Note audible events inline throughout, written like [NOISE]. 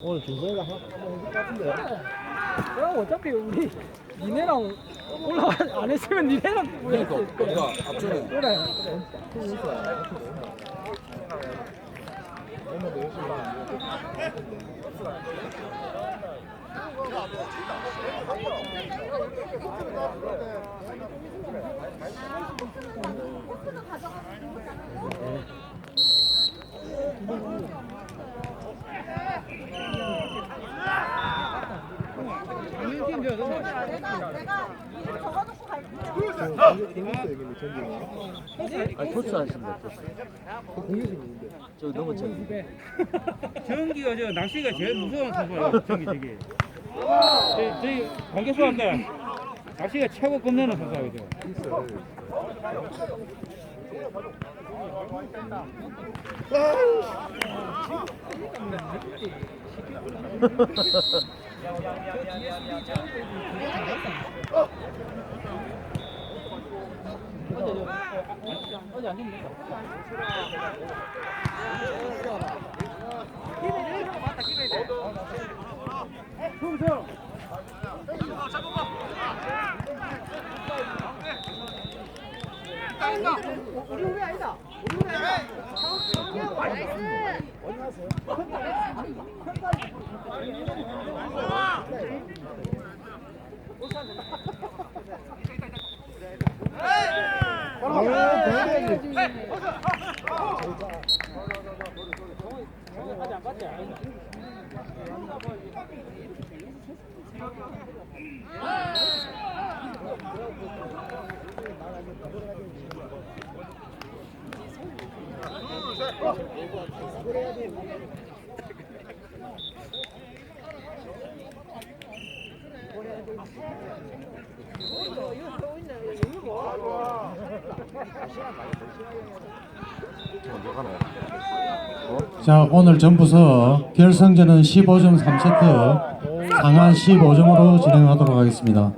오늘 준서이가 한- 한번 해줄 것 같은데. 그럼 어차피 우리 니네랑 올라 안 했으면 니네랑 그러니까 우리가 앞전에. 그래. 오늘도 열심히 하는데. 공격- 공격수 얘기는 전쟁이야? 아니 토스 하신다 토스 너무 저기 전기가 저 낚시가 제일 무서운 선수예요. 전기 저기. 저- 저기 관계수한테 낚시가 최고 겁내는 선수거든요. [LAUGHS] 아, 보내 야 자, 오늘 전부서 결승전은 15점 3세트, 상한 15점으로 진행하도록 하겠습니다.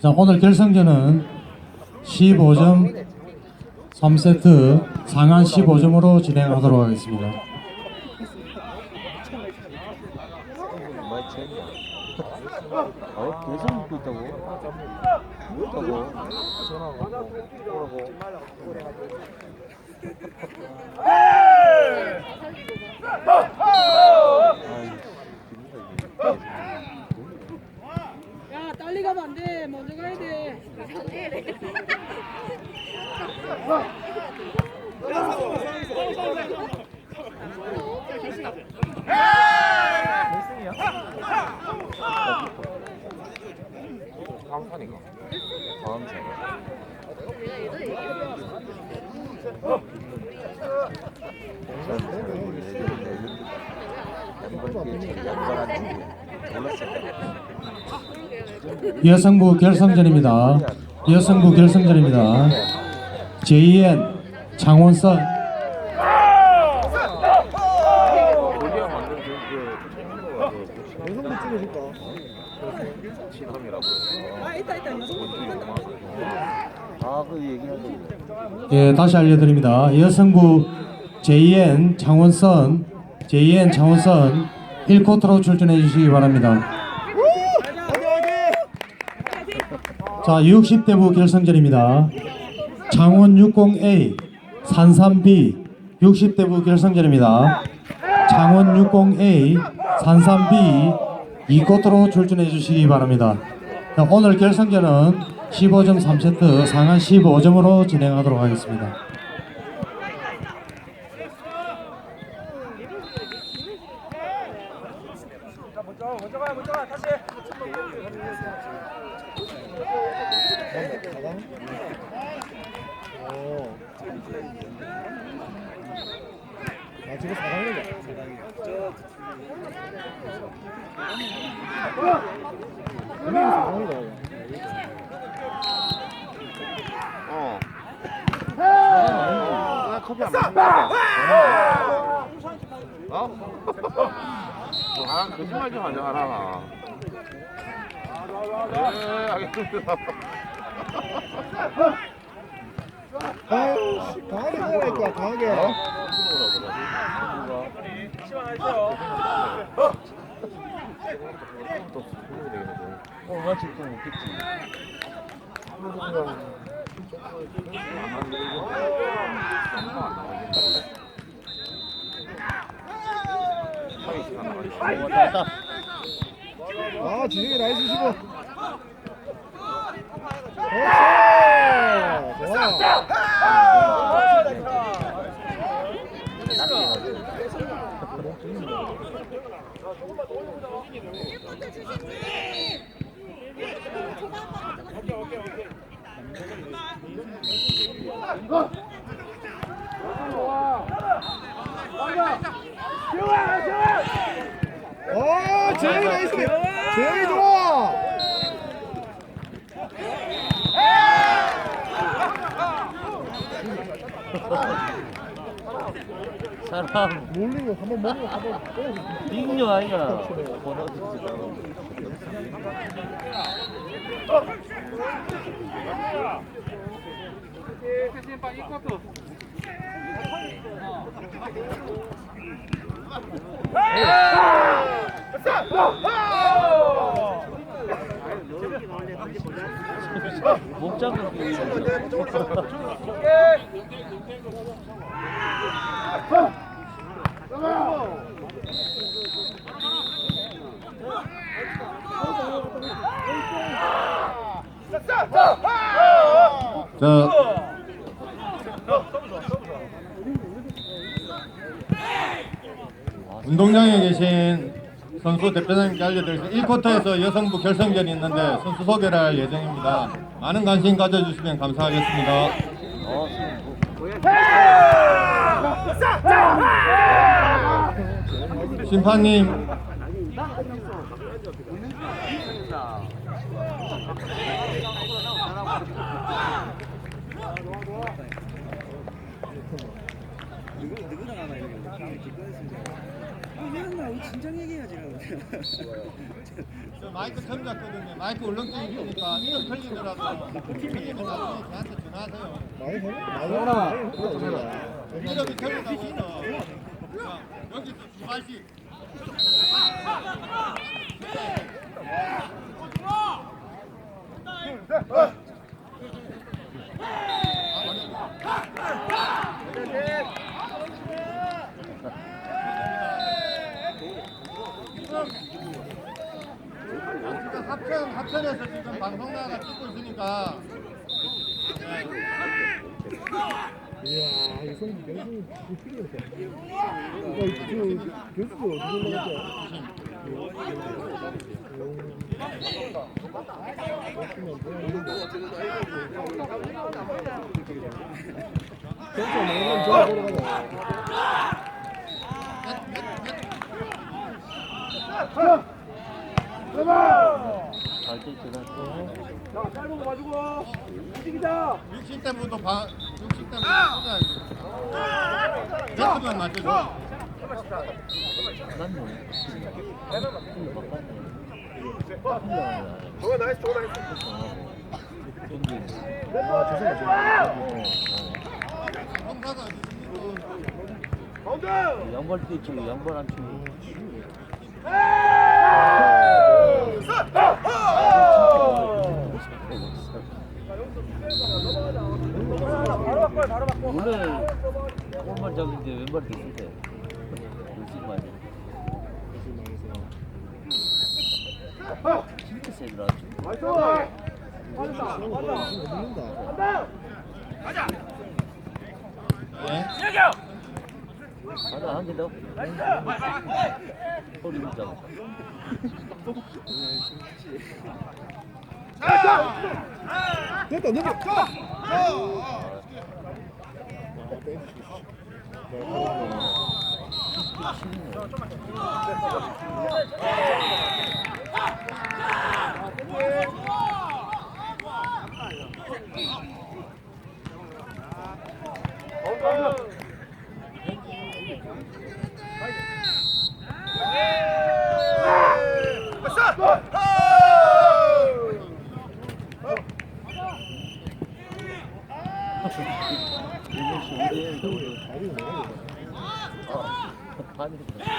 자, 오늘 결승전은 15점 3세트, 상한 15점으로 진행하도록 하겠습니다. 많이 채웠냐 어? 계속 먹고 있다고? 뭐라고? 야 빨리 가면 안 돼 먼저 가야 돼 황판이가 다음생 여성부 결승전입니다. 여성부 결승전입니다. JN 장원선 영상도 찍어줄까? 아 있다 있다 아 그 얘기하고 예, 다시 알려드립니다. 여성부 JN 장원선, JN 장원선 1코트로 출전해 주시기 바랍니다. 자, 60대부 결승전입니다. 장원 60A, 산삼B 60대부 결승전입니다. 장원 60A, 산삼B 2코트로 출전해 주시기 바랍니다. 자, 오늘 결승전은 15점 3세트 상한 15점으로 진행하도록 하겠습니다. 어. 아, 저거 사강이다. 사강이. 분명히 사강이다. 어. 아, 커피 안 마신다. 어? 아, 거짓말 좀 하지 마라. 네, 알겠습니다. 아유, 씨, 강하게 가라니까, 강하게. 어? 어, 마치 또. 어, 왔다. 아, 진영이 나이스 주시고. 그렇지. 좋아. 오, 재영이 나이스. 재영이 좋아. 사람 몰리고 한번 먹고 한번 빼야지. 빙류 아니야. 번호지 목 잡는 게 자, 운동장에 계신 선수 대표님께 알려드리겠습니다. 1쿼터에서 여성부 결승전이 있는데 선수 소개를 할 예정입니다. 많은 관심 가져주시면 감사하겠습니다. 어, 지금 뭐 심판님 저 마이크 처음 잡거든요. 마이크 울렁증이 있으니까 틀리면 나중에 저한테 전화하세요. 하나. 이름이 틀리다고 이름. 자, 여기서 두 발씩. 지금 합천 합천에서 지금 방송 나가 찍고 있으니까 이야, 이 성기 명승이 필요했어. 야, 저 교수도 어디 올라갔죠? 경찰 먹으면 저 보러 가자. 갈때 전화. 60대부터 봐 60대부터 쏟아야지 됐으면 맞춰줘. 저거 나이스 저거 나이스 아. 형사가 어디 있습니까? 가운데 양발 뛰지 양발 안 치고. 원래 골만 잡는데 왼발 뛰을 때. 열심히 많이. 진짜 세더라. 먹는다. 네? 하나 한개 더. 소리 못 잡아. 됐다, 넘겨. 일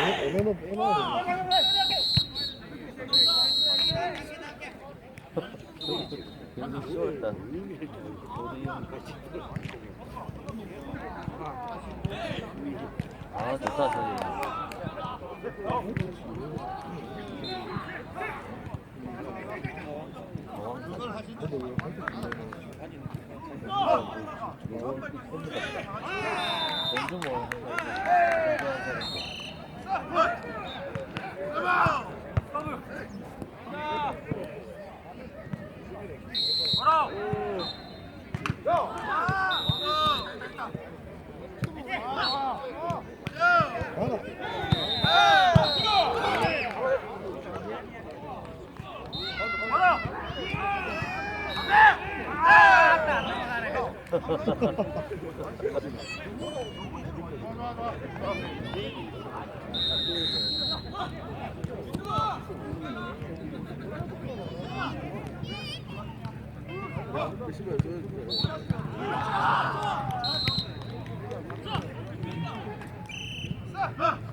오면은 빼놔야 돼. 괜히 쉬웠다. 아, 좋다, 저기. 왼쪽 뭐. 날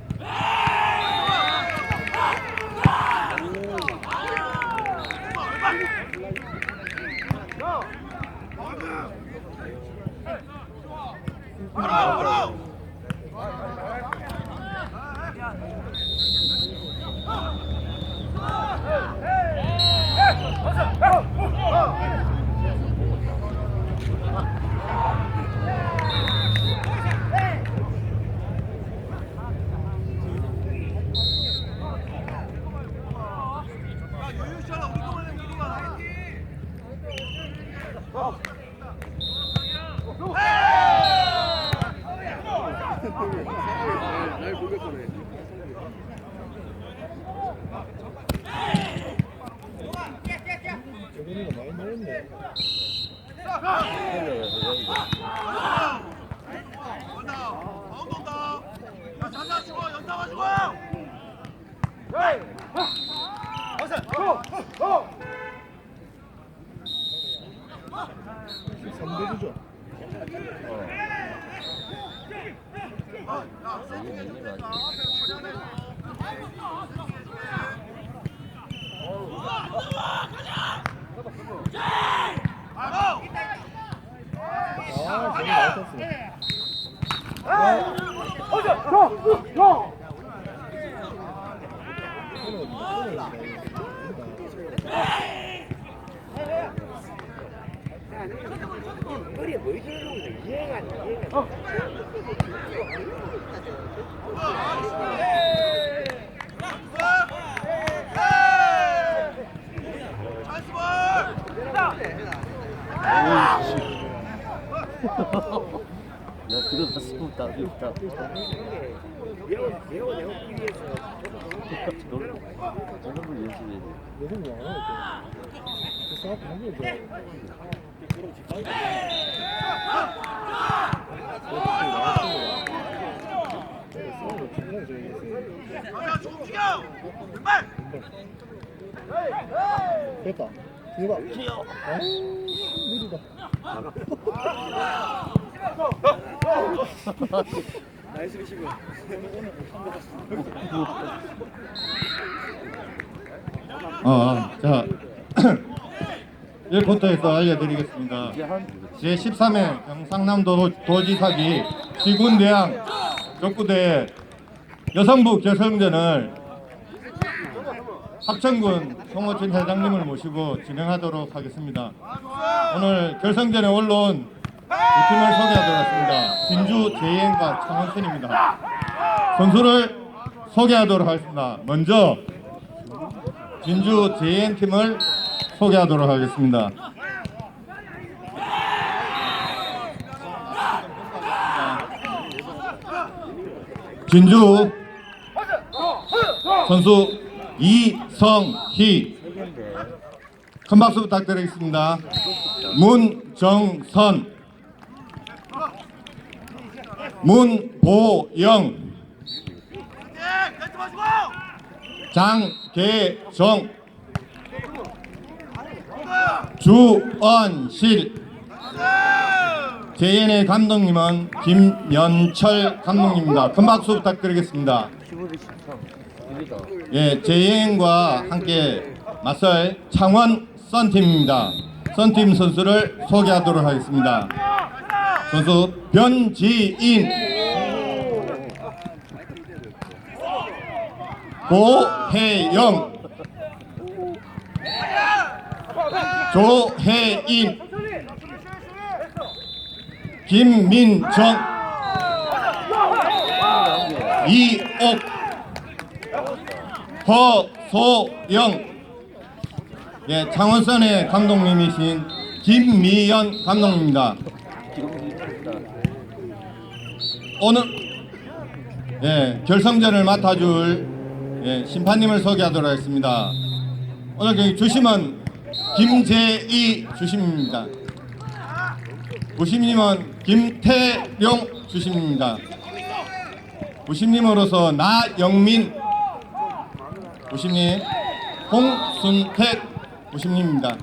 많이 먹었네. 삼대주 죠. 아, 나왔었어. 야 들어갔으면 답이었다. 저는 걸 연습해야 돼. 여성 뭐 하나 이렇게. 그 싸움 한 거죠. 싸움을 중간에 저기 됐다. 아, 느리다. 나이스 리시브. 어, 자 [CLEARS THROAT] 1쿼터에서 알려드리겠습니다. 이게 한 제13회 경상남도 도지사기 시군대항 족구대 여성부 결성전을 합천군 송호춘 회장님을 모시고 진행하도록 하겠습니다. 오늘 결성전에 올라온 두 팀을 소개하도록 하겠습니다. 진주 JN과 창원순입니다. 선수를 소개하도록 하겠습니다. 먼저 진주 JN팀을 소개하도록 하겠습니다. 진주 선수 이성희 큰 박수 부탁드리겠습니다. 문정선 문보영 장계정 주언실 JN의 감독님은 김연철 감독님입니다. 큰 박수 부탁드리겠습니다. 키보드 13. 여기다. 예, JN과 함께 맞설 창원 썬팀입니다. 선팀 선수를 소개하도록 하겠습니다. 선수 변지인 고혜영 조혜인 김민정 이옥 허소영 예, 창원선의 감독님이신 김미연 감독님입니다. 오늘 예, 결성전을 맡아줄 예, 심판님을 소개하도록 하겠습니다. 오늘 주심은 김재희 주심입니다. 부심님은 김태룡 주심입니다. 부심님으로서 나영민 부심님 홍순택 부심님입니다.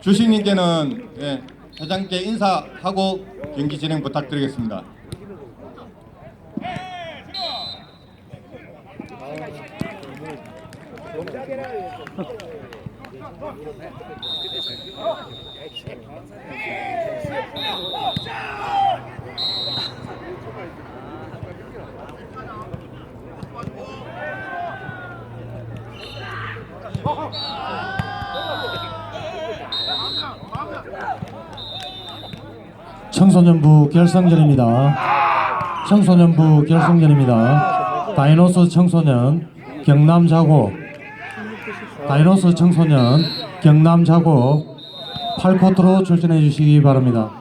주심님께는 예, 회장께 인사하고 경기 진행 부탁드리겠습니다. [LAUGHS] 청소년부 결성전입니다. 청소년부 결성전입니다. 다이노스 청소년 경남 자고 다이노스 청소년 경남 자고 8코트로 출전해 주시기 바랍니다.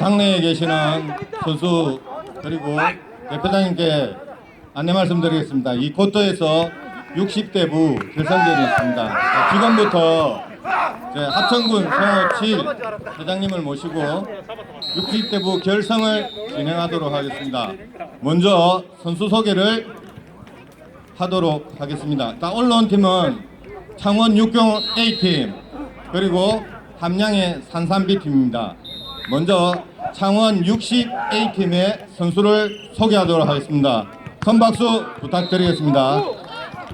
어, 장내에 계시는 선수 그리고 대표장님께 안내 말씀드리겠습니다. 이 코트에서 60대 부 결선전이 있습니다. 자, 지금부터 합천군 성호 7 회장님을 모시고 60대 부 결성을 진행하도록 하겠습니다. 먼저 선수 소개를 하도록 하겠습니다. 자, 올라온 팀은 창원 육경 A팀 그리고 함양의 산삼비 팀입니다. 먼저 창원 60A팀의 선수를 소개하도록 하겠습니다. 큰 박수 부탁드리겠습니다.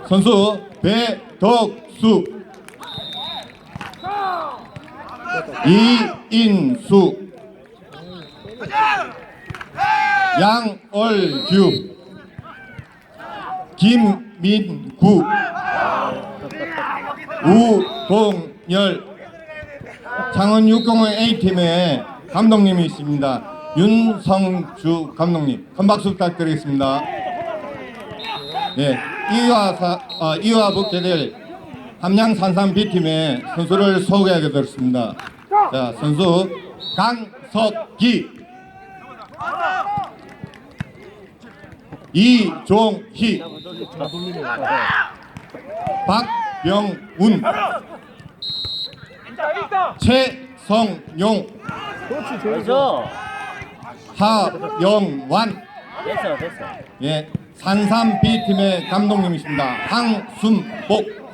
선수 배덕수. 이인수. 양얼규. 김민구. 우동열. 창원 6공의 A팀의 감독님이십니다. 윤성주 감독님 큰 박수 부탁드리겠습니다. 예, 이와 사, 어, 이와 붙게될 함양 산삼 B팀의 선수를 소개하게 되었습니다. 자, 선수 강석기 이종희 박병운 최 성용 됐어. 하영완 됐어, 됐어. 예, 산삼 B팀의 감독님이십니다. 황순복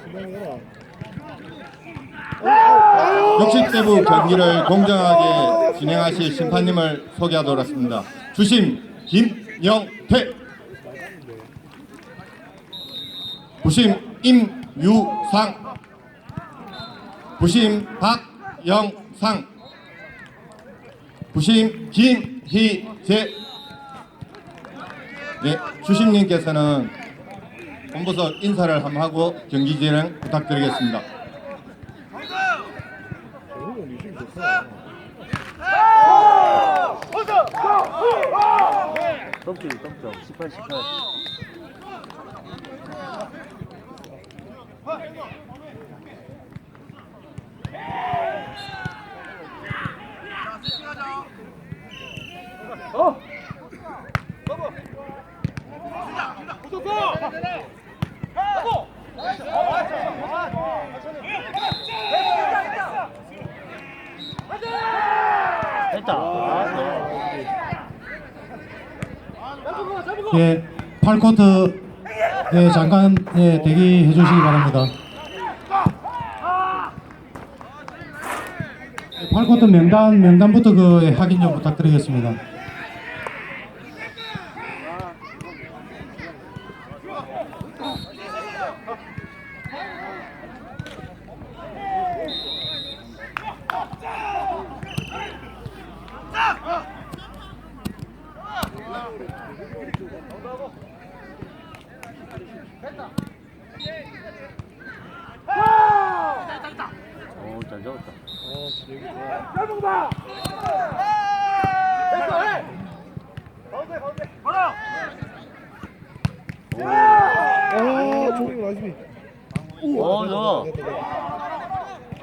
60대부 경기를 공정하게 진행하실 심판님을 소개하도록 하겠습니다. 주심 김영태 부심 임유상 부심 박영 상 부심 김희재 예, 주심님께서는 본부석 인사를 한번 하고 경기 진행 부탁드리겠습니다. 오늘 리듬 좋다. 덤프 덤프 18 18 됐다. 예, 8쿼터 예, 잠깐 예, 대기해 주시기 바랍니다. 8쿼터 명단 명단부터 그 예, 확인 좀 부탁드리겠습니다. 잘 잡았다. 어, 되게 좋아. 아, 조링 나이스. 오, 좋아. 됐다, 됐다.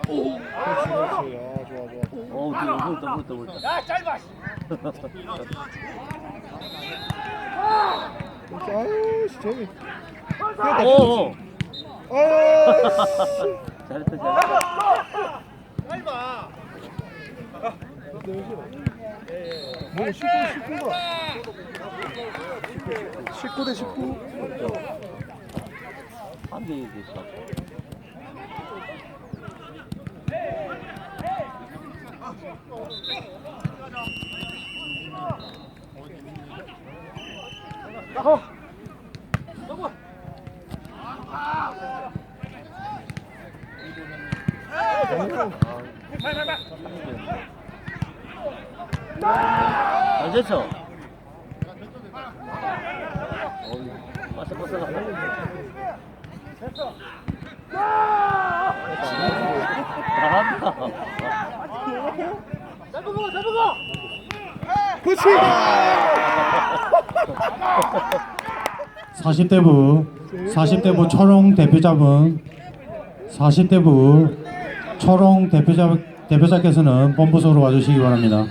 그렇지, 그렇지. 아, 좋아, 좋아. 오, 뒤로 물었다, 물었다, 물었다. 야, 짧아. 아유, 씨, 재미. 오, 오. 잘했다, 잘했다. 뭐 19, 19가 19대 19. 한개 됐어. 잘 됐어. 바삭바삭. 잘한다. 그렇지. 40대부 40대부 초롱 대표자분 40대부 초롱 대표자 대표자께서는 본부석으로 와주시기 바랍니다.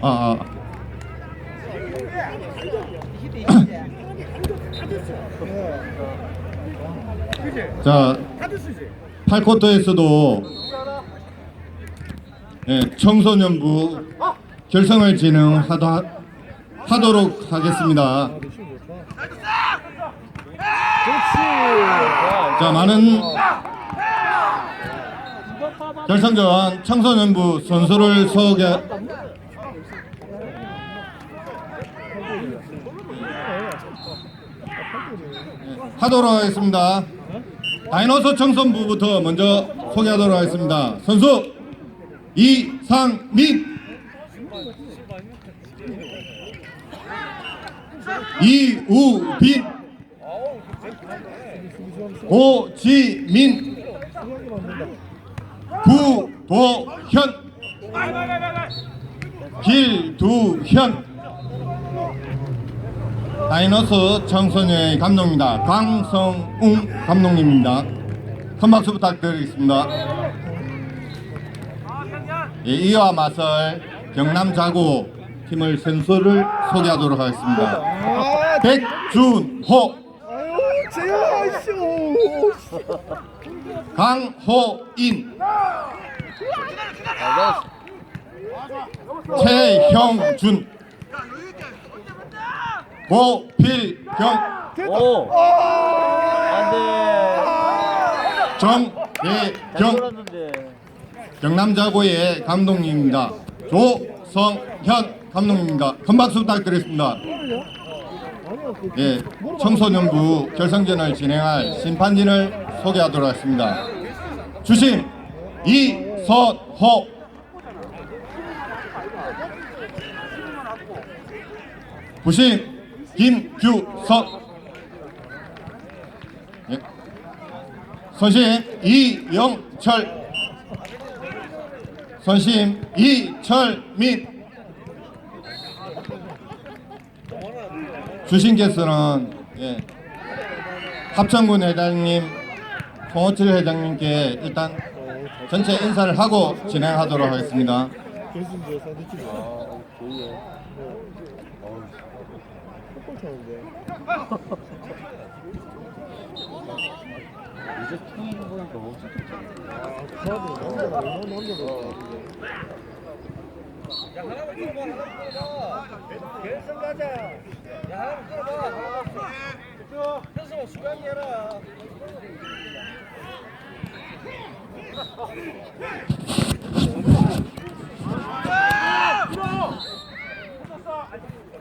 아, 아. 자, 8쿼터에서도 예, 청소년부 결성을 진행하다 하도록 하겠습니다. 자, 많은 결성전 청소년부 선수를 소개 하도록 하겠습니다. 다이노소 청소부부터 먼저 소개하도록 하겠습니다. 선수 이상민. 이우빈. 고지민. 구도현. 길두현 다이너스 청소년의 감독입니다. 강성웅 감독님입니다. 큰 박수 부탁드리겠습니다. 예, 이와 맞설 경남 자구 팀을 선수를 소개하도록 하겠습니다. 아, 백준호. 강호인. 최형준, 고필경, 오. 안 돼. 잘 정대경, 돌았는데. 경남자고의 감독님입니다. 조성현 감독님입니다. 큰 박수 부탁드리겠습니다. 예, 청소년부 결성전을 진행할 심판진을 소개하도록 하겠습니다. 주심 이선호 부심 김규석 예. 선심 이영철. 선심 이철민. 주신께서는 예, 합천군 회장님, 송호철 회장님께 일단 전체 인사를 하고 진행하도록 하겠습니다. 그래서 이제 상대팀이 아, 저희요. 어, 차는데. 이제 튀는 거니까 엄청. 아, 저한테 남자가 얼마나 남자가 친구가 입히는 거지. 무슨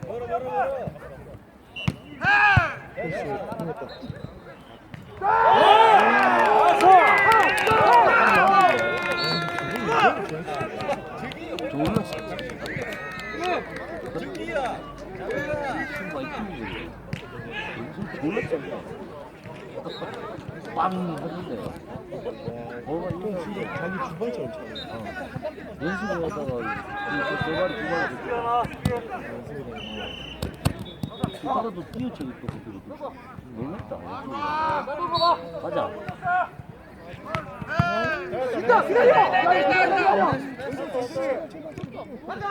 놀랐잖아. 빵 했는데. 어, 이거 진짜 자기 주발처럼 차네. 연습을 하다가 이 대가리 하루도 끼우쳐 있고 너무 있다. 가자. 기다 기다려! 간다